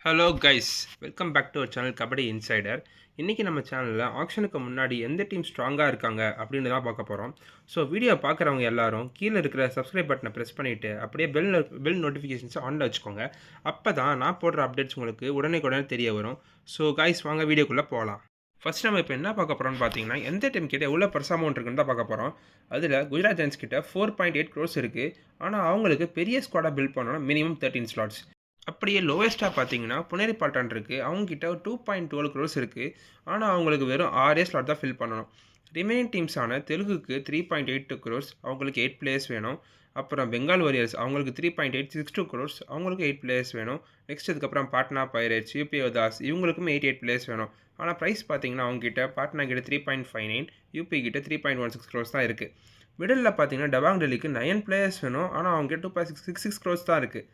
Hello guys welcome back to our channel Kabaddi insider இன்றைக்கி நம்ம சேனலில் ஆக்ஷனுக்கு முன்னாடி எந்த டீம் ஸ்ட்ராங்காக இருக்காங்க அப்படின்னு தான் பார்க்க போகிறோம் ஸோ வீடியோ பார்க்குறவங்க எல்லாரும் கீழே இருக்கிற சப்ஸ்கிரைப் பட்டனை ப்ரெஸ் பண்ணிவிட்டு அப்படியே பெல் பெல் நோட்டிஃபிகேஷன்ஸை ஆனில் வச்சுக்கோங்க. அப்போ தான் நான் போடுற அப்டேட்ஸ் உங்களுக்கு உடனே உடனே தெரிய வரும். ஸோ கைஸ் வாங்க வீடியோக்குள்ளே போகலாம் ஃபர்ஸ்ட் நம்ம இப்போ என்ன பார்க்க போகிறோம்னு பார்த்தீங்கன்னா எந்த டீம் கிட்ட எவ்வளோ பெருசு அமௌண்ட் இருக்குன்னு தான் பார்க்க போகிறோம் அதில் குஜராத் ஜெயின்ஸ் கிட்ட ஃபோர் பாயிண்ட் எயிட் க்ரோஸ் இருக்குது ஆனால் அவங்களுக்கு பெரிய ஸ்குவாடாக பில்ட் பண்ணணும் மினிமம் தேர்ட்டின் ஸ்லாட்ஸ் அப்படியே லோவஸ்ட்டாக பார்த்தீங்கன்னா புனேரி பாட்டான் இருக்குது அவங்ககிட்ட டூ பாயிண்ட் டுவெல் க்ரோஸ் இருக்குது ஆனால் அவங்களுக்கு வெறும் ஆறே ஸ்லாட் தான் ஃபில் பண்ணணும். ரிமைனிங் டீம்ஸான தெலுங்குக்கு three point eight two crores அவங்களுக்கு எயிட் பிளேயர்ஸ் வேணும். அப்புறம் பெங்கால் வாரியர்ஸ் அவங்களுக்கு three point eight six two crores அவங்களுக்கு எயிட் பிளேயர்ஸ் வேணும். நெக்ஸ்ட் அதுக்கப்புறம் பாட்னா பைரேட்ஸ் யூபிஓ தாஸ் இவங்களுக்கும் எயிட் எயிட் பிளேயர்ஸ் வேணும். ஆனால் ப்ரைஸ் பார்த்தீங்கன்னா அவங்ககிட்ட பாட்னா கிட்ட three point five nine UP கிட்ட three point one six crores தான் இருக்குது மிடில் பார்த்தீங்கன்னா டபாங் டெல்லிக்கு நயன் பிளேயர்ஸ் வேணும். ஆனால் அவங்க two point six six six crores தான் இருக்குது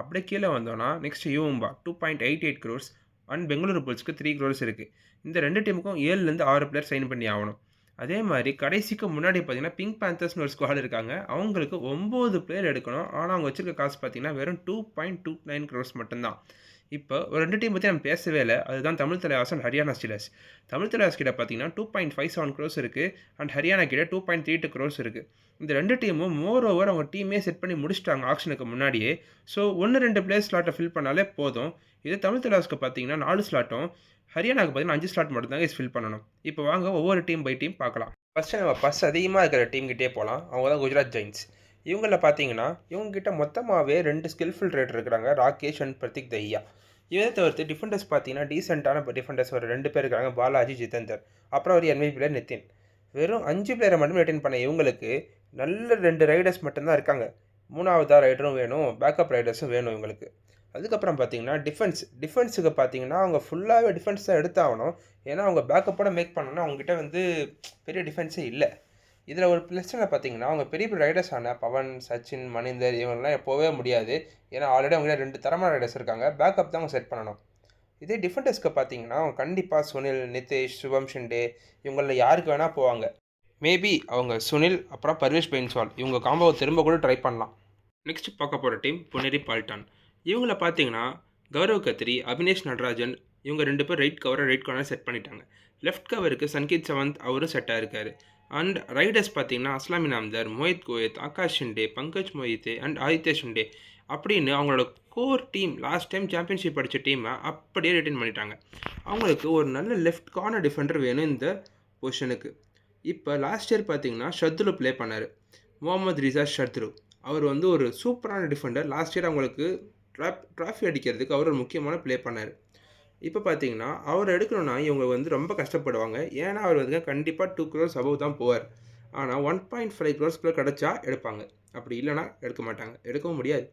அப்படியே கீழே வந்தோன்னா next U Mumba two point eight eight crores and Bengaluru புல்ஸ்க்கு three crores இருக்குது இந்த ரெண்டு டீமுக்கும் ஏழுலேருந்து ஆறு பிளேயர் சைன் பண்ணி ஆகணும். அதே மாதிரி கடைசிக்கு முன்னாடி பார்த்தீங்கன்னா பிங்க் பேந்தர்ஸ்னு ஒரு ஸ்குவாட் இருக்காங்க. அவங்களுக்கு ஒம்பது பிளேயர் எடுக்கணும். ஆனால் அவங்க வச்சிருக்க காசு பார்த்தீங்கன்னா வெறும் two point two nine crores மட்டும்தான். இப்போ ஒரு ரெண்டு டீம் பற்றி நம்ம பேசவே இல்லை. அதுதான் தமிழ் தலைவாஸ் அண்ட் ஹரியானா ஸ்டீலர்ஸ் தமிழ் தலைவாஸ் கிட்ட பார்த்தீங்கன்னா two point five seven crores இருக்குது அண்ட் ஹரியானா கிட்ட two point three two crores இருக்குது இந்த ரெண்டு டீமும் மோர் ஓவர் அவங்க டீமே செட் பண்ணி முடிச்சிட்டாங்க ஆக்ஷனுக்கு முன்னாடியே. ஸோ ஒன்று ரெண்டு பிளேஸ் ஸ்லாட்டை ஃபில் பண்ணாலே போதும். இது தமிழ் தலைவாஸ்க்கு பார்த்தீங்கன்னா நாலு ஸ்லாட்டும் ஹரியானாக்கு பார்த்தீங்கன்னா அஞ்சு ஸ்லாட் மட்டும்தாங்க ஃபில் பண்ணணும். இப்போ வாங்க ஒவ்வொரு டீம் பை டீம் பார்க்கலாம். ஃபஸ்ட்டு நம்ம பஸ் அதிகமாக இருக்கிற டீம் கிட்டே போகலாம் அவங்க தான் குஜராத் ஜெயின்ஸ். இவங்கள பார்த்தீங்கன்னா இவங்ககிட்ட மொத்தமாகவே ரெண்டு ஸ்கில்ஃபுல் ரேட் இருக்கிறாங்க ராகேஷ் அண்ட் பிரதீக் தையா இதை தவிர்த்து டிஃபெண்டர்ஸ் பார்த்தீங்கன்னா டீசெண்டான டிஃபெண்டர்ஸ் ஒரு ரெண்டு பேர் இருக்காங்க பாலாஜி ஜிதேந்தர். அப்புறம் ஒரு என்வி பிளேயர் நிதின் வெறும் அஞ்சு பிளேயரை மட்டும் ரிட்டைன் பண்ண இவங்களுக்கு நல்ல ரெண்டு ரைடர்ஸ் மட்டும்தான் இருக்காங்க. மூணாவதாக ரைடரும் வேணும் பேக்கப் ரைடர்ஸும் வேணும் இவங்களுக்கு. அதுக்கப்புறம் பார்த்தீங்கன்னா டிஃபென்ஸ் டிஃபென்ஸுக்கு பார்த்தீங்கன்னா அவங்க ஃபுல்லாகவே டிஃபென்ஸ் தான் எடுத்தாகணும். ஏன்னா அவங்க பேக்கப்போட மேக் பண்ணோன்னா அவங்ககிட்ட வந்து பெரிய டிஃபென்ஸே இல்லை. இதில் ஒரு பிரச்சனை பார்த்தீங்கன்னா அவங்க பெரிய பெரிய ரைடர்ஸ் பவன் சச்சின் மணிந்தர் இவங்கெல்லாம் போகவே முடியாது. ஏன்னா ஆல்ரெடி அவங்ககிட்ட ரெண்டு தரமான ரைடர்ஸ் இருக்காங்க. பேக்கப் தான் அவங்க செட் பண்ணணும். இதே டிஃபெண்டர்ஸ்க்கு பார்த்தீங்கன்னா அவங்க கண்டிப்பாக சுனில் நிதிஷ் சுபம் ஷிண்டே இவங்களில் யாருக்கு வேணால் போவாங்க. மேபி அவங்க சுனில் அப்புறம் பர்வேஷ் பெயின்ஸ்வால் இவங்க காம்போவை திரும்ப கூட ட்ரை பண்ணலாம். நெக்ஸ்ட் பார்க்க போகிற டீம் புனேரி பால்டான் இவங்கள பார்த்தீங்கன்னா கௌரவ் கத்ரி அபினேஷ் நடராஜன் இவங்க ரெண்டு பேர் ரைட் கவரை ரைட் கார்னர் செட் பண்ணிட்டாங்க. லெஃப்ட் கவருக்கு சன்கீத் சவந்த் அவரும் செட்டாக இருக்கார் அண்ட் ரைடர்ஸ் பார்த்தீங்கன்னா அஸ்லாமி நாம்தர் மோஹித் கோயத் ஆகாஷ் ஷிண்டே பங்கஜ் மொஹித்தே அண்ட் ஆதித்ய ஷிண்டே அப்படின்னு அவங்களோட core team last time championship அடித்த டீமை அப்படியே ரிட்டைன் பண்ணிட்டாங்க. அவங்களுக்கு ஒரு நல்ல லெஃப்ட் கார்னர் டிஃபெண்டர் வேணும் இந்த பொசிஷனுக்கு இப்போ லாஸ்ட் இயர் பார்த்தீங்கன்னா ஷத்ரு ப்ளே பண்ணார். முகமது ரிசா ஷத்ரு. அவர் வந்து ஒரு சூப்பரான டிஃபெண்டர் லாஸ்ட் இயர் அவங்களுக்கு ட்ராப் ட்ராஃபி அடிக்கிறதுக்கு அவர் ஒரு முக்கியமான ப்ளே பண்ணார். இப்போ பார்த்தீங்கன்னா அவர் எடுக்கணும்னா இவங்க வந்து ரொம்ப கஷ்டப்படுவாங்க. ஏன்னா அவர் வந்து கண்டிப்பாக டூ க்ரோர்ஸ் அபவ் தான் போவார். ஆனால் ஒன் பாயிண்ட் ஃபைவ் க்ரோர்ஸ்க்குள்ளே கிடச்சா எடுப்பாங்க. அப்படி இல்லைனா எடுக்க மாட்டாங்க. எடுக்கவும் முடியாது.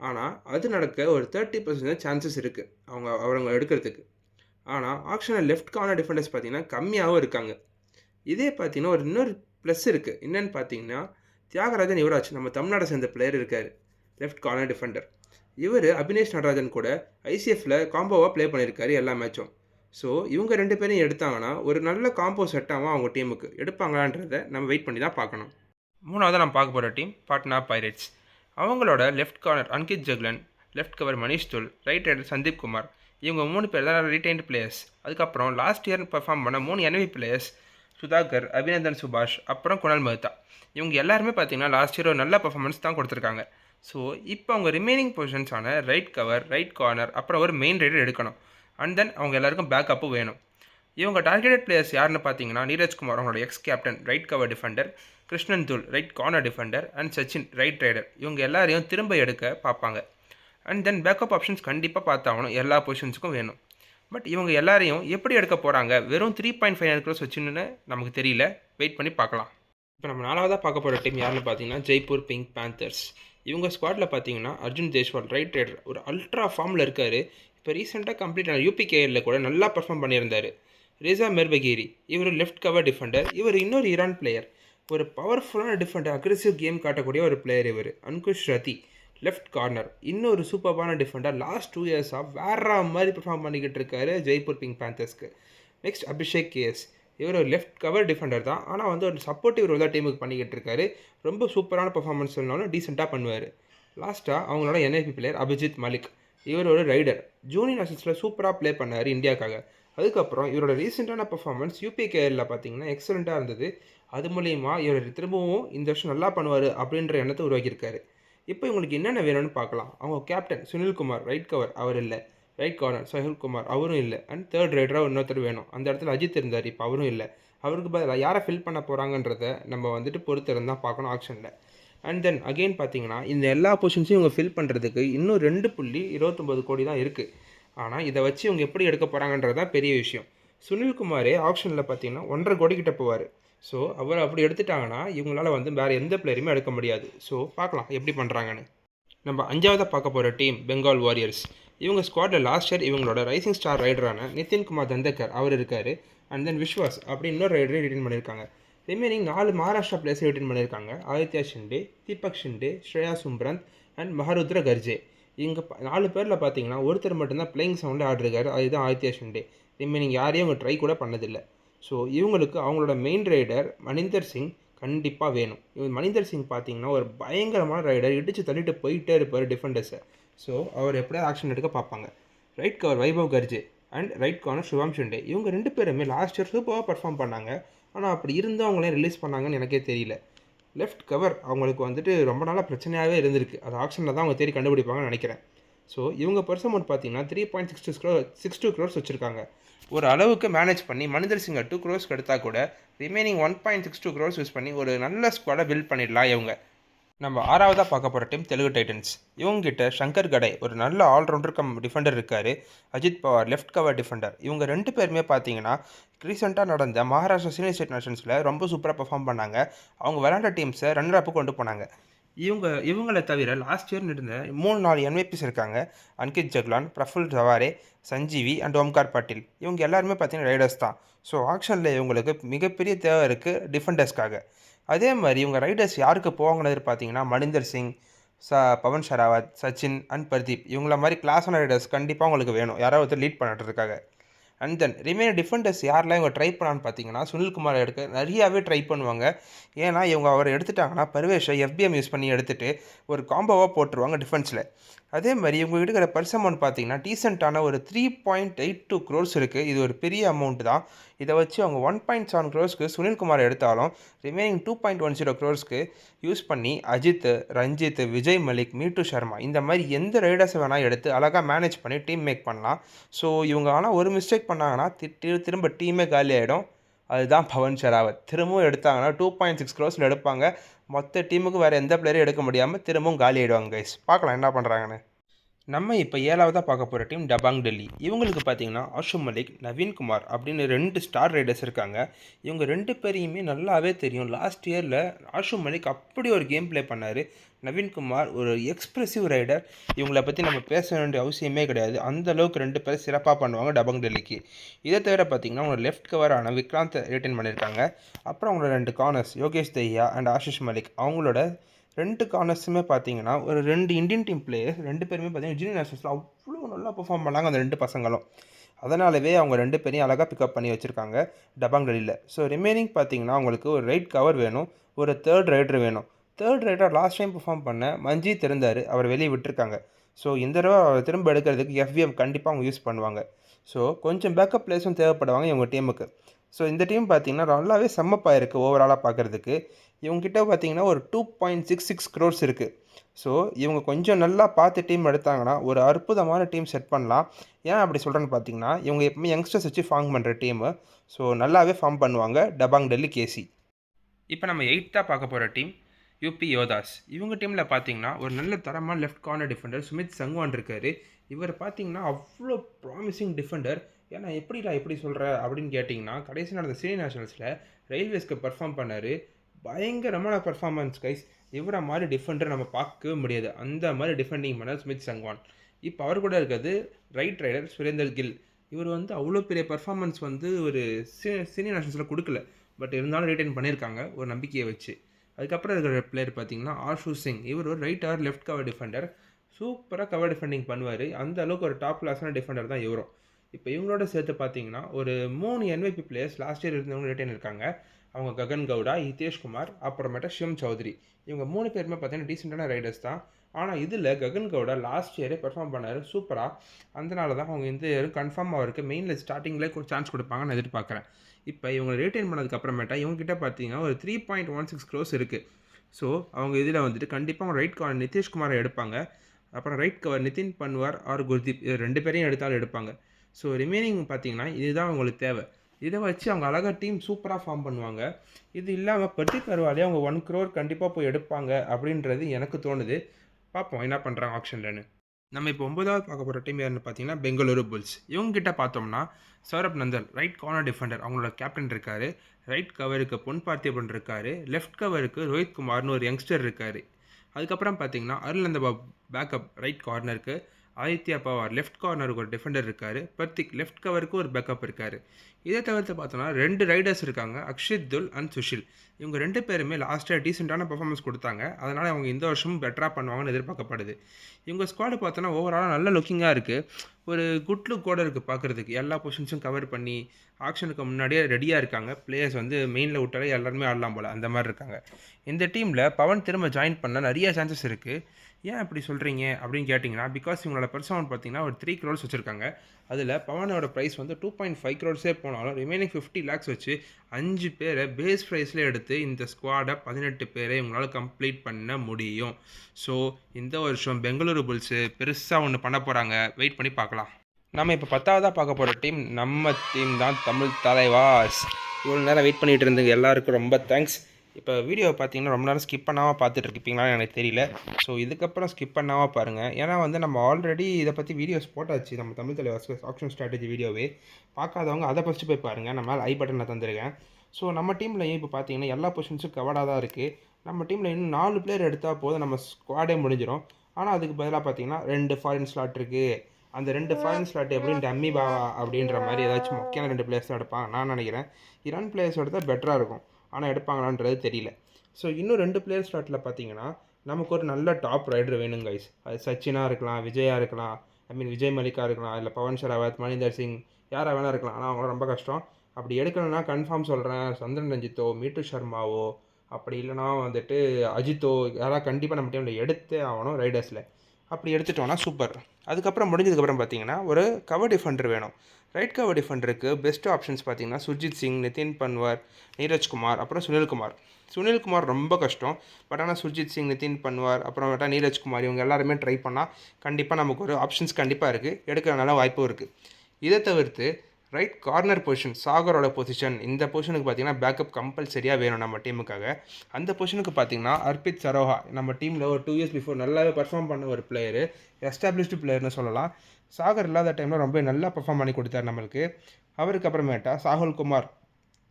ஆனால் அது நடக்க ஒரு தேர்ட்டி பர்சன்டேஜ் சான்சஸ் இருக்குது அவங்க அவங்க எடுக்கிறதுக்கு. ஆனால் ஆக்ஷனில் லெஃப்ட் கார்னர் டிஃபெண்டர்ஸ் பார்த்தீங்கன்னா கம்மியாகவும் இருக்காங்க. இதே பார்த்தீங்கன்னா ஒரு இன்னொரு ப்ளஸ் இருக்குது என்னென்னு பார்த்தீங்கன்னா தியாகராஜன் யுவராஜ் நம்ம தமிழ்நாடை சேர்ந்த பிளேயர் இருக்கார். லெஃப்ட் கார்னர் டிஃபெண்டர் இவர் அபினேஷ் நடராஜன் கூட ஐசிஎஃப்பில் காம்போவாக ப்ளே பண்ணியிருக்காரு எல்லா மேட்சும் ஸோ இவங்க ரெண்டு பேரையும் எடுத்தாங்கன்னா ஒரு நல்ல காம்போ செட் ஆகும் அவங்க டீமுக்கு எடுப்பாங்களான்றத நம்ம வெயிட் பண்ணி தான் பார்க்கணும். மூணாவது நம்ம பார்க்க போகிற டீம் பாட்னா பைரேட்ஸ் அவங்களோட left corner Ankit Jaglan left cover Manish Dhull right raider Sandeep Kumar இவங்க மூணு பேர் தான் ரீடைன்டு பிளேயர்ஸ் அதுக்கப்புறம் லாஸ்ட் இயர் பர்ஃபார்ம் பண்ண மூணு என்வி பிளேயர்ஸ் சுதாகர் அபிநந்தன் சுபாஷ் அப்புறம் குணால் மஹ்தா இவங்க எல்லாருமே பார்த்தீங்கன்னா லாஸ்ட் இயர் ஒரு நல்ல பர்ஃபார்மன்ஸ் தான் கொடுத்துருக்காங்க. ஸோ இப்போ அவங்க ரிமைனிங் பொசிஷன்ஸான ரைட் கவர் ரைட் கார்னர் அப்புறம் ஒரு மெயின் ரைடர் எடுக்கணும். அண்ட் தென் அவங்க எல்லாருக்கும் பேக்கப்பும் வேணும். இவங்க டார்கெட்டட் பிளேயர்ஸ் யாருன்னு பார்த்தீங்கன்னா நீரஜ்குமார் அவங்களோட ex captain right cover defender Krishan Dhull right corner defender and Sachin right raider இவங்க எல்லாரையும் திரும்ப எடுக்க பார்ப்பாங்க. அண்ட் தென் பேக்கப் ஆப்ஷன்ஸ் கண்டிப்பாக பார்த்தாகணும். எல்லா பொசிஷன்ஸுக்கும் வேணும். பட் இவங்க எல்லாரையும் எப்படி எடுக்க போகிறாங்க வெறும் three point five nine crores வச்சுன்னு நமக்கு தெரியல. வெயிட் பண்ணி பார்க்கலாம். இப்போ நம்ம நாலாவதாக பார்க்க போகிற டீம் யாருன்னு பார்த்தீங்கன்னா ஜெய்ப்பூர் பிங்க் பேந்தர்ஸ் இவங்க ஸ்குவாடில் பார்த்தீங்கன்னா அர்ஜுன் தேஷ்வால் ரைட் ரைடர் ஒரு அல்ட்ரா ஃபார்மில் இருக்கார். இப்போ ரீசெண்டாக கம்ப்ளீட் ஆன யூபிகேயில் கூட நல்லா பர்ஃபார்ம் பண்ணியிருந்தார். ரிசா மெர்பகீரி இவர் லெஃப்ட் கவர் டிஃபெண்டர் இவர் இன்னொரு ஈரான் பிளேயர் ஒரு பவர்ஃபுல்லான டிஃபெண்டர் அக்ரெசிவ் கேம் காட்டக்கூடிய ஒரு பிளேயர் இவர் அன்குஷ் ரதி லெஃப்ட் கார்னர் இன்னொரு சூப்பர்பான டிஃபெண்டர் லாஸ்ட் டூ இயர்ஸாக வேற மாதிரி பெர்ஃபார்ம் பண்ணிக்கிட்டு இருக்காரு ஜெய்ப்பூர் பிங்க் பேந்தர்ஸ்க்கு நெக்ஸ்ட் அபிஷேக் கேஎஸ் இவர் லெஃப்ட் கவர் டிஃபெண்டர் தான். ஆனால் வந்து ஒரு சப்போர்ட்டிவ் ரோல் தான் டீமுக்கு பண்ணிக்கிட்டு இருக்காரு. ரொம்ப சூப்பரான பர்ஃபார்மன்ஸ் சொன்னாலும் டீசெண்டாக பண்ணுவார். லாஸ்ட்டாக அவங்களோட என்ஐபி பிளேயர் அபிஜித் மலிக் இவர் ஒரு ரைடர் ஜூனியர் நேஷன்ஸில் சூப்பராக ப்ளே பண்ணார் இந்தியாக்காக. அதுக்கப்புறம் இவரோட ரீசெண்டான பர்ஃபார்மன்ஸ் யூபிகேஎல்ல பார்த்தீங்கன்னா எக்ஸலண்ட்டாக இருந்தது. அது மூலயமா இவர் திரும்பவும் இந்த வருஷம் நல்லா பண்ணுவார் அப்படின்ற எண்ணத்தை உருவாக்கியிருக்காரு. இப்போ இவங்களுக்கு என்னென்ன வேணும்னு பார்க்கலாம். அவங்க கேப்டன் சுனில்குமார் ரைட் கவர் அவர் இல்லை. ரைட் கார்னர் சஹில் குமார் அவரும் இல்லை. அண்ட் தேர்ட் ரைடராக இன்னொருத்தர் வேணும். அந்த இடத்துல அஜித் இருந்தார். இப்போ அவரும் இல்லை. அவருக்கு பதிலாக யாரை ஃபில் பண்ண போகிறாங்கன்றத நம்ம வந்துட்டு பொறுத்திருந்தால் பார்க்கணும் ஆக்ஷனில் அண்ட் தென் அகெயின் பார்த்தீங்கன்னா இந்த எல்லா பொசிஷன்ஸையும் இவங்க ஃபில் பண்ணுறதுக்கு இன்னும் ரெண்டு புள்ளி இருபத்தொம்பது கோடி தான் இருக்குது ஆனால் இதை வச்சு இவங்க எப்படி எடுக்க போகிறாங்கன்றது தான் பெரிய விஷயம். சுனில்குமாரே ஆப்ஷனில் பார்த்தீங்கன்னா ஒன்றரை கோடி கிட்ட போவார். ஸோ அவர் அப்படி எடுத்துட்டாங்கன்னா இவங்களால வந்து வேறு எந்த பிளேயருமே எடுக்க முடியாது. ஸோ பார்க்கலாம் எப்படி பண்ணுறாங்கன்னு நம்ம அஞ்சாவதாக பார்க்க போகிற டீம் பெங்கால் வாரியர்ஸ் இவங்க ஸ்குவாடில் லாஸ்ட் இயர் இவங்களோட ரைசிங் ஸ்டார் ரைடரான நிதின்குமார் தந்தக்கர் அவர் இருக்கார். அண்ட் தென் விஸ்வாஸ் அப்படி இன்னொரு ரைடரை ரிட்டர்ன் பண்ணியிருக்காங்க. ரிமைனிங் நாலு மகாராஷ்டிரா பிளேயர்ஸை ரிட்டர்ன் பண்ணியிருக்காங்க. ஆதித்யா ஷிண்டே தீபக் ஷிண்டே ஸ்ரேயா சும்ரந்த் அண்ட் மஹருத்ர கர்ஜே. இங்கே நாலு பேரில் பார்த்தீங்கன்னா ஒருத்தர் மட்டும்தான் பிளேயிங் சவுண்டில் ஆடிருக்காரு. அதுதான் ஆதித்யா ஷிண்டே. ரிமைனிங் யாரையும் அவங்க ட்ரை கூட பண்ணதில்லை. ஸோ இவங்களுக்கு அவங்களோட மெயின் ரைடர் மணிந்தர் சிங் கண்டிப்பாக வேணும். இவர் மணிந்தர் சிங் பார்த்தீங்கன்னா ஒரு பயங்கரமான ரைடர் இடித்து தள்ளிட்டு போயிட்டே இருப்பார் டிஃபெண்டர்ஸை ஸோ அவர் எப்படியாவது ஆக்ஷன் எடுக்க பார்ப்பாங்க. Right cover Vaibhav Garje and right corner Shivam Shinde இவங்க ரெண்டு பேருமே லாஸ்ட் இயர் சூப்பராக பர்ஃபார்ம் பண்ணாங்க. ஆனால் அப்படி இருந்தும் அவங்களே ரிலீஸ் பண்ணாங்கன்னு எனக்கே தெரியல. லெஃப்ட் கவர் அவங்களுக்கு வந்துட்டு ரொம்ப நாளாக பிரச்சனையாகவே இருந்திருக்கு. அது ஆக்ஷனில் தான் அவங்க தேடி கண்டுபிடிப்பாங்கன்னு நினைக்கிறேன். ஸோ இவங்க பர்ஸ் அமௌண்ட் பார்த்தீங்கன்னா three point six two crore six two crores வச்சுருக்காங்க. ஒரு அளவுக்கு மேனேஜ் பண்ணி மனிதர் சிங்கை டூ க்ரோஸ்க்கு எடுத்தால் கூட remaining one point six two crores use பண்ணி ஒரு நல்ல ஸ்குவாடை பில்ட் பண்ணிடலாம் இவங்க. நம்ம ஆறாவதாக பார்க்க போகிற டீம் தெலுங்கு டைட்டன்ஸ் இவங்ககிட்ட சங்கர் கடை ஒரு நல்ல ஆல்ரவுண்டர் கம் டிஃபெண்டர் இருக்கார். Ajit Pawar left cover defender இவங்க ரெண்டு பேருமே பார்த்தீங்கன்னா ரீசெண்டாக நடந்த மகாராஷ்டிரா சீனியர் ஸ்டேட் நேஷன்ஸில் ரொம்ப சூப்பராக பெர்ஃபார்ம் பண்ணாங்க. அவங்க விளாண்ட டீம்ஸை ரன்னர் அப்பு கொண்டு போனாங்க. இவங்க இவங்களை தவிர லாஸ்ட் இயர் இருந்த மூணு நாலு என்வைபிஸ் இருக்காங்க. அன்கித் ஜக்லான் பிரஃபுல் ஜவாரே சஞ்சீவி அண்ட் ஓம்கார் பாட்டில். இவங்க எல்லாருமே பார்த்தீங்கன்னா ரைடர்ஸ் தான். ஸோ ஆக்ஷனில் இவங்களுக்கு மிகப்பெரிய தேவை இருக்குது டிஃபெண்டர்ஸ்க்காக அதே மாதிரி இவங்க ரைடர்ஸ் யாருக்கு போவாங்கன்னு பார்த்தீங்கன்னா மனிந்தர் சிங் ச பவன் ஷராவத் சச்சின் அண்ட் பிரதீப். இவங்கள மாதிரி கிளாஸான ரைடர்ஸ் கண்டிப்பாக உங்களுக்கு வேணும். யாராவது ஒருத்தர் லீட் பண்ணிட்டுருக்காங்க அண்ட் தென் ரிமைனர் டிஃபெண்டர்ஸ் யாரெல்லாம் இவங்க ட்ரை பண்ணான்னு பார்த்தீங்கன்னா சுனில்குமார் எடுக்க நிறையாவே ட்ரை பண்ணுவாங்க. ஏன்னா இவங்க அவர் எடுத்துட்டாங்கன்னா பர்வேஷை எஃபிஎம் யூஸ் பண்ணி எடுத்துகிட்டு ஒரு காம்போவாக போட்டுருவாங்க டிஃபென்ஸில் அதே மாதிரி இவங்க இருக்கிற பர்ஸ் அமௌண்ட் பார்த்தீங்கன்னா டீசெண்டான ஒரு three point eight two crores இருக்குது இது ஒரு பெரிய அமௌண்ட் தான். இதை வச்சு அவங்க ஒன் பாயிண்ட் செவன் க்ரோர்ஸ்க்கு சுனில்குமார் எடுத்தாலும் remaining two point one zero க்ரோர்ஸ்க்கு use பண்ணி அஜித் ரஞ்சித் விஜய் மலிக் மீட்டு சர்மா இந்த மாதிரி எந்த ரைடர்ஸை வேணால் எடுத்து அழகாக மேனேஜ் பண்ணி டீம் மேக் பண்ணலாம். ஸோ இவங்க ஆனால் ஒரு மிஸ்டேக் பண்ணாங்கன்னா தி- திரும்ப டீமே காலி ஆகிடும் அதுதான் பவன் ஷெராவத். திரும்பவும் எடுத்தாங்கன்னா டூ பாயிண்ட் சிக்ஸ் க்ரோஸில் எடுப்பாங்க. மொத்த டீமுக்கு வேறு எந்த பிளேயரும் எடுக்க முடியாமல் திரும்பவும் காலி ஆகிடுவாங்க கைஸ் பார்க்கலாம் என்ன பண்ணுறாங்கன்னு நம்ம இப்போ ஏழாவதாக பார்க்க போகிற டீம் டபாங் டெல்லி. இவங்களுக்கு பார்த்தீங்கன்னா ஆஷு மலிக் நவீன்குமார் அப்படின்னு ரெண்டு ஸ்டார் ரைடர்ஸ் இருக்காங்க. இவங்க ரெண்டு பேரையுமே நல்லாவே தெரியும். லாஸ்ட் இயரில் ஆஷு மலிக் அப்படி ஒரு கேம் ப்ளே பண்ணார். நவீன்குமார் ஒரு எக்ஸ்ப்ரெசிவ் ரைடர் இவங்கள பற்றி நம்ம பேச வேண்டிய அவசியமே கிடையாது. அந்த அளவுக்கு ரெண்டு பேரும் சிறப்பாக பண்ணுவாங்க டபாங் டெல்லிக்கு. இதை தவிர பார்த்தீங்கன்னா அவங்க லெஃப்ட் கவரான விக்ராந்த் ரிட்டன் பண்ணியிருக்காங்க அப்புறம் அவங்களோட ரெண்டு கார்னர்ஸ் யோகேஷ் தெய்யா அண்ட் ஆஷிஷ் மலிக் அவங்களோட ரெண்டு கார்னர்ஸுமே பார்த்தீங்கன்னா ஒரு ரெண்டு இந்தியன் டீம் பிளேயர்ஸ் ரெண்டு பேருமே பார்த்தீங்கன்னா ஜூனியர் நேஷனல்ஸில் அவ்வளோ நல்லா பெர்ஃபார்ம் பண்ணாங்க அந்த ரெண்டு பசங்களும். அதனாலவே அவங்க ரெண்டு பேரையும் அழகாக பிக்கப் பண்ணி வச்சுருக்காங்க டபாங் டெல்லியில் ஸோ ரிமைனிங் பார்த்தீங்கன்னா அவங்களுக்கு ஒரு ரைட் கவர் வேணும் ஒரு தேர்ட் ரைடர் வேணும். Third raider last time perform பண்ண மஞ்சித் இருந்தார் அவர் வெளியே விட்டுருக்காங்க. ஸோ இந்த தடவை அவர் திரும்ப எடுக்கிறதுக்கு எஃப்விஎம் கண்டிப்பாக அவங்க யூஸ் பண்ணுவாங்க. ஸோ கொஞ்சம் பேக்கப் பிளேஸும் தேவைப்படுவாங்க இவங்க டீமுக்கு ஸோ இந்த டீம் பார்த்தீங்கன்னா நல்லாவே செம்மப்பாக இருக்குது ஓவராலாக பார்க்குறதுக்கு இவங்ககிட்ட பார்த்தீங்கன்னா ஒரு two point six six crores இருக்குது ஸோ இவங்க கொஞ்சம் நல்லா பார்த்து டீம் எடுத்தாங்கன்னா ஒரு அற்புதமான டீம் செட் பண்ணலாம். ஏன் அப்படி சொல்கிறேன்னு பார்த்தீங்கன்னா இவங்க எப்பவுமே யங்ஸ்டர்ஸ் வச்சு ஃபார்ம் பண்ணுற டீமு ஸோ நல்லாவே ஃபார்ம் பண்ணுவாங்க. டபாங் டெல்லி கேசி இப்போ நம்ம எயித்தாக பார்க்க போகிற டீம் யூபி யோதாஸ் இவங்க டீமில் பார்த்தீங்கன்னா ஒரு நல்ல தரமான left corner defender Sumit Sangwan இருக்கார். இவர் பார்த்தீங்கன்னா அவ்வளோ ப்ராமிசிங் டிஃபெண்டர் ஏன்னா எப்படிடா எப்படி சொல்கிற அப்படின்னு கேட்டிங்கன்னா கடைசி நடந்த சீனியர் நேஷனல்ஸில் ரயில்வேஸ்க்கு பர்ஃபார்ம் பண்ணார். பயங்கரமான பர்ஃபார்மன்ஸ் கைஸ் இவரை மாதிரி டிஃபெண்டர் நம்ம பார்க்கவே முடியாது. அந்த மாதிரி டிஃபெண்டிங் பண்ண ஸ்மித் சங்வான் இப்போ அவர் கூட இருக்கிறது ரைட் ரைடர் சுரேந்தர் கில் இவர் வந்து அவ்வளோ பெரிய பர்ஃபார்மன்ஸ் வந்து ஒரு சீனியர் நேஷன்ஸில் கொடுக்கல. பட் இருந்தாலும் ரிட்டைன் பண்ணியிருக்காங்க ஒரு நம்பிக்கையை வச்சு. அதுக்கப்புறம் இருக்கிற பிளேயர் பார்த்தீங்கன்னா ஆஷு சிங் இவர் ஒரு right or left cover defender சூப்பராக கவர் டிஃபெண்டிங் பண்ணுவார். அந்த அளவுக்கு ஒரு டாப் கிளாஸான டிஃபெண்டர் தான் இவரும். இப்போ இவங்களோட சேர்த்து பார்த்தீங்கன்னா ஒரு மூணு என்வைபி பிளேயர்ஸ் லாஸ்ட் இயர் இருந்தவங்க ரிட்டைன் இருக்காங்க. அவங்க ககன் கவுடா ஹிதேஷ்குமார் அப்புறமேட்டா ஷிம் சௌத்ரி. இவங்க மூணு பேருமே பார்த்தீங்கன்னா டீசெண்டான ரைடர்ஸ் தான். ஆனால் இதில் ககன் கவுடா லாஸ்ட் இயரே பெர்ஃபார்ம் பண்ணார் சூப்பராக அதனால தான் அவங்க இந்த இயரும் கன்ஃபார்ம் அவருக்கு மெயினில் ஸ்டார்டிங்கில் சான்ஸ் கொடுப்பாங்கன்னு எதிர்பார்க்குறேன். இப்போ இவங்க ரீட்டைன் பண்ணதுக்கப்புறமேட்டா இவங்ககிட்ட பார்த்தீங்கன்னா ஒரு three point one six crores இருக்குது ஸோ அவங்க இதில் வந்துட்டு கண்டிப்பாக அவங்க ரைட் கவர் நிதிஷ்குமாரை எடுப்பாங்க. அப்புறம் right cover Nitin Panwar or Gurdeep இது ரெண்டு பேரையும் எடுத்தாலும் எடுப்பாங்க. ஸோ ரிமைனிங் பார்த்தீங்கன்னா இதுதான் அவங்களுக்கு தேவை. இதை வச்சு அவங்க அழகாக டீம் சூப்பராக ஃபார்ம் பண்ணுவாங்க. இது இல்லாமல் பர்டிகுலர்வாலே அவங்க ஒன் க்ரோர் கண்டிப்பாக போய் எடுப்பாங்க அப்படின்றது எனக்கு தோணுது. பார்ப்போம் என்ன பண்ணுறாங்க ஆப்ஷன்லன்னு நம்ம இப்போ ஒன்பதாவது பார்க்க போகிற டீம் யாருன்னு பார்த்தீங்கன்னா பெங்களூரு புல்ஸ். இவங்ககிட்ட பார்த்தோம்னா Saurabh Nandal right corner defender அவங்களோட கேப்டன் இருக்கார். ரைட் கவருக்கு பொன் பார்த்திபன் இருக்கார். லெஃப்ட் கவருக்கு ரோஹித் குமார்னு ஒரு யங்ஸ்டர் இருக்கார். அதுக்கப்புறம் பார்த்தீங்கன்னா அருள் அந்த பேக்கப் ரைட் கார்னருக்கு ஆதித்யா பவார் லெஃப்ட் கார்னருக்கு ஒரு டிஃபெண்டர் இருக்கார். பர்த்திக் லெஃப்ட் கவருக்கு ஒரு பேக்கப் இருக்கார். இதை தவிர்த்து பார்த்தோன்னா ரெண்டு ரைடர்ஸ் இருக்காங்க அக்ஷித் துல் அண்ட் சுஷில் இவங்க ரெண்டு பேருமே லாஸ்ட்டாக டீசெண்டான பர்ஃபார்மன்ஸ் கொடுத்தாங்க. அதனால் அவங்க இந்த வருஷமும் பெட்டராக பண்ணுவாங்கன்னு எதிர்பார்க்கப்படுது. இவங்க ஸ்குவாடு பார்த்தோன்னா ஓவராலாக நல்ல லுக்கிங்காக இருக்குது ஒரு குட் லுக்கோட இருக்குது பார்க்குறதுக்கு. எல்லா பொசிஷன்ஸும் கவர் பண்ணி ஆக்ஷனுக்கு முன்னாடியே ரெடியாக இருக்காங்க. பிளேயர்ஸ் வந்து மெயினில் விட்டாலே எல்லாருமே ஆடலாம் போல். அந்த மாதிரி இருக்காங்க. இந்த டீமில் பவன் திரும்ப ஜாயின் பண்ண நிறைய சான்சஸ் இருக்குது ஏன் அப்படி சொல்கிறீங்க அப்படின்னு கேட்டிங்கன்னா பிகாஸ் இவங்களோட பெர்சமௌண்ட் பார்த்தீங்கன்னா ஒரு த்ரீ க்ரோர்ஸ் வச்சுருக்காங்க. அதில் பவனோட ப்ரைஸ் வந்து டூ பாயிண்ட் ஃபைவ் க்ரோர்ஸே போனாலும் ரிமைனிங் ஃபிஃப்டி லேக்ஸ் வச்சு அஞ்சு பேரை பேஸ் ப்ரைஸில் எடுத்து இந்த ஸ்குவாடை பதினெட்டு பேரை இவங்களால் கம்ப்ளீட் பண்ண முடியும். ஸோ இந்த வருஷம் பெங்களூரு புல்ஸு பெருசாக ஒன்று பண்ண போகிறாங்க வெயிட் பண்ணி பார்க்கலாம். நம்ம இப்போ பத்தாவதாக பார்க்க போகிற டீம் நம்ம டீம் தான் தமிழ் தலைவாஸ். இவ்வளோ நேரம் வெயிட் பண்ணிகிட்டு இருந்தது எல்லாருக்கும் ரொம்ப தேங்க்ஸ் இப்போ வீடியோவை பார்த்தீங்கன்னா ரொம்ப நேரம் ஸ்கிப் பண்ணாமல் பார்த்துட்டு இருப்பீங்களான்னு எனக்கு தெரியல. ஸோ இதுக்கப்புறம் ஸ்கிப் பண்ணாமல் பாருங்கள் ஏன்னா வந்து நம்ம ஆல்ரெடி இதை பற்றி வீடியோஸ் போட்டாச்சு. நம்ம தமிழ் தலைவர் ஆப்ஷன் ஸ்ட்ராட்டஜி வீடியோவே பார்க்காதவங்க அதை ஃபஸ்ட்டு போய் பாருங்கள் நம்ம ஐ பட்டனை தந்திருக்கேன் ஸோ நம்ம டீமில் இப்போ பார்த்தீங்கன்னா எல்லா பொசிஷன்ஸும் கவர்டாக தான் இருக்குது நம்ம டீமில் இன்னும் நாலு பிளேயர் எடுத்தால் போதும். நம்ம ஸ்குவாடே முடிஞ்சிடும் ஆனால் அதுக்கு பதிலாக பார்த்தீங்கன்னா ரெண்டு ஃபாரின் ஸ்லாட் இருக்குது அந்த ரெண்டு ஃபாரின் ஸ்லாட் எப்படின்னு டம்மி பாவா அப்படின்ற மாதிரி ஏதாச்சும் முக்கியமான ரெண்டு பிளேயர்ஸ் எடுப்பாங்க நான் நினைக்கிறேன். இரண்டு பிளேயர்ஸ் எடுத்தால் பெட்டராக இருக்கும். ஆனால் எடுப்பாங்களான்றது தெரியல. ஸோ இன்னும் ரெண்டு பிளேயர் ஸ்லாட்டில் பார்த்தீங்கன்னா நமக்கு ஒரு நல்ல டாப் ரைடர் வேணும் கைஸ் அது சச்சினாக இருக்கலாம் விஜயா இருக்கலாம் ஐ மீன் விஜய் மலிக்காக இருக்கலாம் இல்லை பவன் ஷராவத் மணிந்தர் சிங் யாராக வேணா இருக்கலாம். ஆனால் அவங்களாம் ரொம்ப கஷ்டம். அப்படி எடுக்கணும்னா கன்ஃபார்ம் சொல்கிறேன் சந்திரன் ரஞ்சித்தோ மீட்டு சர்மாவோ அப்படி இல்லைனா வந்துட்டு அஜித்தோ யாராவது கண்டிப்பாக நம்ம டீமில் எடுத்தே ஆகணும் ரைடர்ஸில் அப்படி எடுத்துட்டோம்னா சூப்பர் அதுக்கப்புறம் முடிஞ்சதுக்கப்புறம் பார்த்தீங்கன்னா ஒரு கவர் டிஃபெண்டர் வேணும். ரைட் கவர் டிஃபெண்டருக்கு பெஸ்ட் ஆப்ஷன்ஸ் பார்த்தீங்கன்னா சுர்ஜித் சிங் நிதின் பன்வார் நீரஜ்குமார் அப்புறம் சுனில்குமார் சுனில்குமார் ரொம்ப கஷ்டம். பட் ஆனால் சுர்ஜித் சிங் நிதின் பன்வார் அப்புறம் வேட்டா நீரஜ்குமார் இவங்க எல்லாருமே ட்ரை பண்ணால் கண்டிப்பாக நமக்கு ஒரு ஆப்ஷன்ஸ் கண்டிப்பாக இருக்குது எடுக்கிறனால வாய்ப்பும் இருக்குது இதை தவிர்த்து ரைட் கார்னர் பொசிஷன் சாகரோட பொசிஷன் இந்த பொசிஷனுக்கு பார்த்தீங்கன்னா பேக்கப் கம்பல்சரியாக வேணும் நம்ம டீமுக்காக அந்த பொசிஷனுக்கு பார்த்தீங்கன்னா அர்பித் சரோஹா நம்ம டீமில் ஒரு டூ இயர்ஸ் பிஃபோர் நல்லாவே பர்ஃபார்ம் பண்ண ஒரு பிளேயரு எஸ்டாப்ளிஷ்டு பிளேயர்னு சொல்லலாம். சாகர் இல்லாத டைமில் ரொம்ப நல்லா பர்ஃபார்ம் பண்ணி கொடுத்தார் நம்மளுக்கு. அவருக்கு அப்புறமேட்டா சாகுல் குமார்.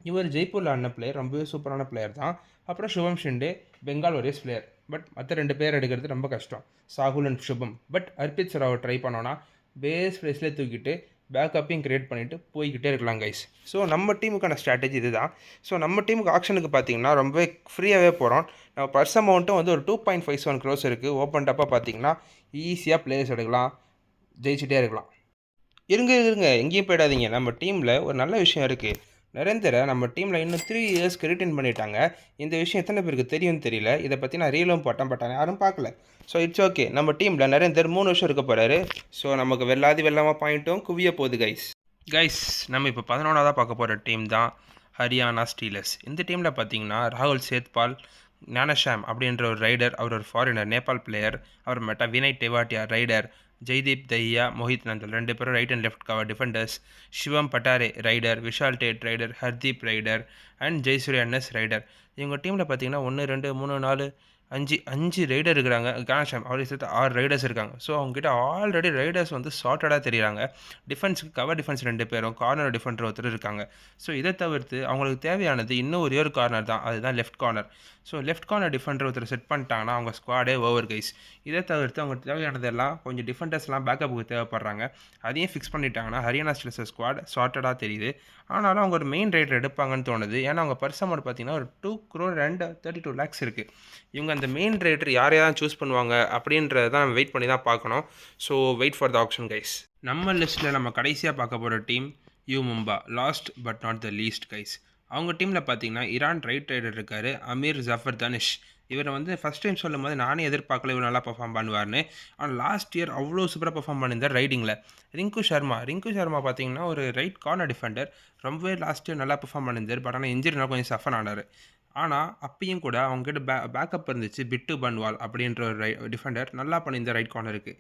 இவர் ஜெய்ப்பூரில் ஆன பிளேயர் ரொம்பவே சூப்பரான பிளேயர் தான். அப்புறம் Shubham Shinde Bengal warriors player but மற்ற ரெண்டு பேர் எடுக்கிறது ரொம்ப கஷ்டம். சாகுல் அண்ட் சுபம். பட் அர்பித் சராவை ட்ரை பண்ணோன்னா பேஸ் ப்ரைஸ்லேயே தூக்கிட்டு பேக்கப்பையும் க்ரியேட் பண்ணிவிட்டு போய்கிட்டே இருக்கலாம் கைஸ் ஸோ நம்ம டீமுக்கான ஸ்ட்ராட்டஜி இதுதான். ஸோ நம்ம டீமுக்கு ஆக்ஷனுக்கு பார்த்தீங்கன்னா ரொம்பவே ஃப்ரீயாகவே போகிறோம் நம்ம பர்ஸ் அமௌண்ட்டும் வந்து ஒரு two point five seven crores இருக்குது ஓப்பன் டப்பாக பார்த்தீங்கன்னா ஈஸியாக பிளேயர்ஸ் எடுக்கலாம். ஜெயிச்சிட்டே இருக்கலாம். இருங்க இருங்க எங்கேயும் போயிடாதீங்க. நம்ம டீமில் ஒரு நல்ல விஷயம் இருக்குது நரேந்திர நம்ம டீமில் இன்னும் த்ரீ இயர்ஸ்க்கு ரிட்டர்ன் பண்ணிட்டாங்க. இந்த விஷயம் எத்தனை பேருக்கு தெரியும்னு தெரியல. இதை பற்றி நான் ரீலும் போட்டேன் பட்டாங்க யாரும் பார்க்கல. ஸோ இட்ஸ் ஓகே நம்ம டீமில் நரேந்தர் மூணு வருஷம் இருக்க போகிறாரு ஸோ நமக்கு வெள்ளாதி வெள்ளாமல் பாயிண்ட்டும் குவிய போகுது கைஸ் கைஸ் நம்ம இப்போ பதினொன்றாவதாக பார்க்க போகிற டீம் தான் ஹரியானா ஸ்டீலர்ஸ் இந்த டீமில் பார்த்தீங்கன்னா ராகுல் சேத்பால் ஞானஷாம் அப்படின்ற ஒரு ரைடர் அவர் ஒரு ஃபாரினர் நேபாள் பிளேயர் அவர் மெட்டா வினய் டெவாட்டியா ரைடர் ஜெய்தீப் தையா மோஹித் நந்தல் ரெண்டு பேரும் right and left cover defenders Shivam Patare raider Vishal Tate raider Hardeep raider and Jaisurya Annas raider இவங்க டீமில் பார்த்தீங்கன்னா ஒன்று ரெண்டு மூணு நாலு அஞ்சு அஞ்சு ரைடர் இருக்கிறாங்க. கானஷாம் அவரை சேர்த்து ஆறு ரைடர்ஸ் இருக்காங்க. ஸோ அவங்ககிட்ட ஆல்ரெடி ரைடர்ஸ் வந்து ஷார்ட்டடாக தெரியுறாங்க. டிஃபென்ஸுக்கு கவர் டிஃபென்ஸ் ரெண்டு பேரும் கார்னர் டிஃபெண்டர் ஒருத்தர் இருக்காங்க. ஸோ இதை தவிர்த்து அவங்களுக்கு தேவையானது இன்னும் ஒரே ஒரு கார்னர் தான். அதுதான் left corner so left corner defender ஒருத்தர் செட் பண்ணிட்டாங்கன்னா அவங்க ஸ்குவாடே ஓவர் கைஸ் இதை தவிர்த்து அவங்களுக்கு தேவையானதெல்லாம் கொஞ்சம் டிஃபெண்டர்ஸ்லாம் பேக்கப்புக்கு தேவைப்படுறாங்க. அதையும் ஃபிக்ஸ் பண்ணிட்டாங்கன்னா ஹரியானா ஸ்டில்ஸ் ஸ்குவாட் சார்ட்டடாக தெரியுது. ஆனாலும் அவங்க ஒரு மெயின் ரைடர் எடுப்பாங்கன்னு தோணுது. ஏன்னா அவங்க பர்ஸ் அமௌண்ட் பார்த்தீங்கன்னா ஒரு டூ க்ரோர் ரெண்டு தேர்ட்டி டூ லேக்ஸ் இருக்குது இவங்க அந்த இந்த மெயின் ரைடர் யாரையா தான் சூஸ் பண்ணுவாங்க அப்படின்றத தான் வெயிட் பண்ணி தான் பார்க்கணும். So wait for the option guys நம்ம லிஸ்ட்டில் நம்ம கடைசியாக பார்க்க போகிற team U Mumba last but not the least guys அவங்க டீமில் பார்த்தீங்கன்னா ஈரான் ரைட் ரைடர் இருக்கார் அமீர் ஜஃபர் தனிஷ் இவரை வந்து ஃபஸ்ட் டைம் சொல்லும்போது நானே எதிர்பார்க்கல இவர் நல்லா பர்ஃபார்ம் பண்ணுவார்னு. ஆனால் லாஸ்ட் இயர் அவ்வளோ சூப்பராக பெர்ஃபார்ம் பண்ணியிருந்தார் ரைடிங்கில் ரிங்கு சர்மா ரிங்கு சர்மா பார்த்தீங்கன்னா ஒரு ரைட் கார்னர் டிஃபெண்டர் ரொம்பவே லாஸ்ட் இயர் நல்லா பர்ஃபார்ம் பண்ணியிருந்தார் பட் ஆனால் இன்ஜுரினால கொஞ்சம் சஃபர் ஆனார். ஆனால் அப்பயும் கூட அவங்ககிட்ட பே பேக்கப் இருந்துச்சு பிட்டு பன்வால் அப்படின்ற ஒரு ரை டிஃபெண்டர் நல்லா பண்ணியிருந்தார் ரைட் கார்னருக்கு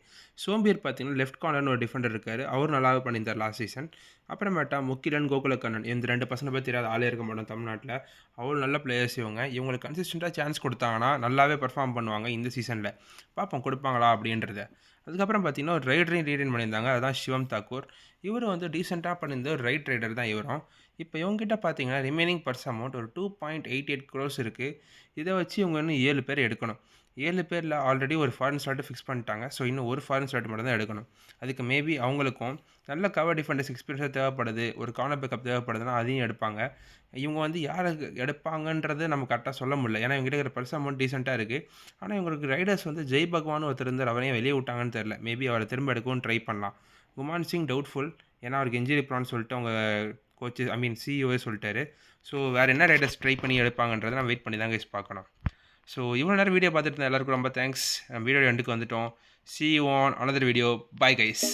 சோம்பியர் பார்த்தீங்கன்னா லெஃப்ட் கார்னர்னு ஒரு டிஃபெண்டர் இருக்கார். அவர் நல்லாவே பண்ணியிருந்தார் லாஸ்ட் சீசன் அப்புறமேட்டா முக்கிலன் கோகுலக்கண்ணன் இந்த ரெண்டு பசங்களை பற்றி தெரியாத ஆளே இருக்க மாட்டோம் தமிழ்நாட்டில். அவ்வளோ நல்ல பிளேயர்ஸ் இவங்க. இவங்களுக்கு கன்சிஸ்டண்ட்டாக சான்ஸ் கொடுத்தாங்கன்னா நல்லாவே பெர்ஃபார்ம் பண்ணுவாங்க இந்த சீசனில் பார்ப்போம் கொடுப்பாங்களா அப்படின்றத. அதுக்கப்புறம் பார்த்தீங்கன்னா ஒரு ரைடரையும் ரீடைன் பண்ணியிருந்தாங்க. அதுதான் சிவம் தாக்கூர். இவர் வந்து டீசெண்டாக பண்ணியிருந்த ஒரு ரைட் ரைடர் தான் இவரும். இப்போ இவங்ககிட்ட பார்த்தீங்கன்னா ரிமைனிங் பர்ஸ் அமௌண்ட் ஒரு two point eight eight crores இருக்குது இதை வச்சு இவங்க இன்னும் ஏழு பேர் எடுக்கணும். ஏழு பேரில் ஆல்ரெடி ஒரு ஃபாரின் ஸ்லாட்டு ஃபிக்ஸ் பண்ணிட்டாங்க. ஸோ இன்னும் ஒரு ஃபாரின் ஸ்லாட் மட்டும் தான் எடுக்கணும். அதுக்கு மேபி அவங்களுக்கும் நல்ல கவர் டிஃபெண்டர்ஸ் எக்ஸ்பீரியன்ஸாக தேவைப்படுது. ஒரு கார்னர் பேக்கப் தேவைப்படுதுன்னா அதையும் எடுப்பாங்க. இவங்க வந்து யாருக்கு எடுப்பாங்கன்றது நம்ம கரெக்டாக சொல்ல முடியல. ஏன்னா இவங்ககிட்ட இருக்கிற பர்ஸ் அமௌண்ட் டீசெண்டாக இருக்குது ஆனால் இவங்களுக்கு ரைடர்ஸ் வந்து ஜெய் பகவான் ஒருத்தர் இருந்தார். அவரையும் வெளியே விட்டாங்கன்னு தெரில மேபி அவரை திரும்ப எடுக்கவும் ட்ரை பண்ணலாம். குமான் சிங் டவுட்ஃபுல் ஏன்னா அவருக்கு இன்ஜுரி ப்ரான்னு சொல்லிட்டு அவங்க கோச்சு ஐ மீன் சிஇஓவே சொல்லிட்டாரு. ஸோ வேறு என்ன ரைடர்ஸ் ட்ரை பண்ணி எடுப்பாங்கன்றதை நம்ம வெயிட் பண்ணி தான் கைஸ் பார்க்கணும். ஸோ இவ்வளோ நேரம் வீடியோ பார்த்துட்டு இருந்தேன் எல்லாருக்கும் ரொம்ப தேங்க்ஸ் வீடியோ எண்டுக்கு வந்துட்டோம். See one another video bye guys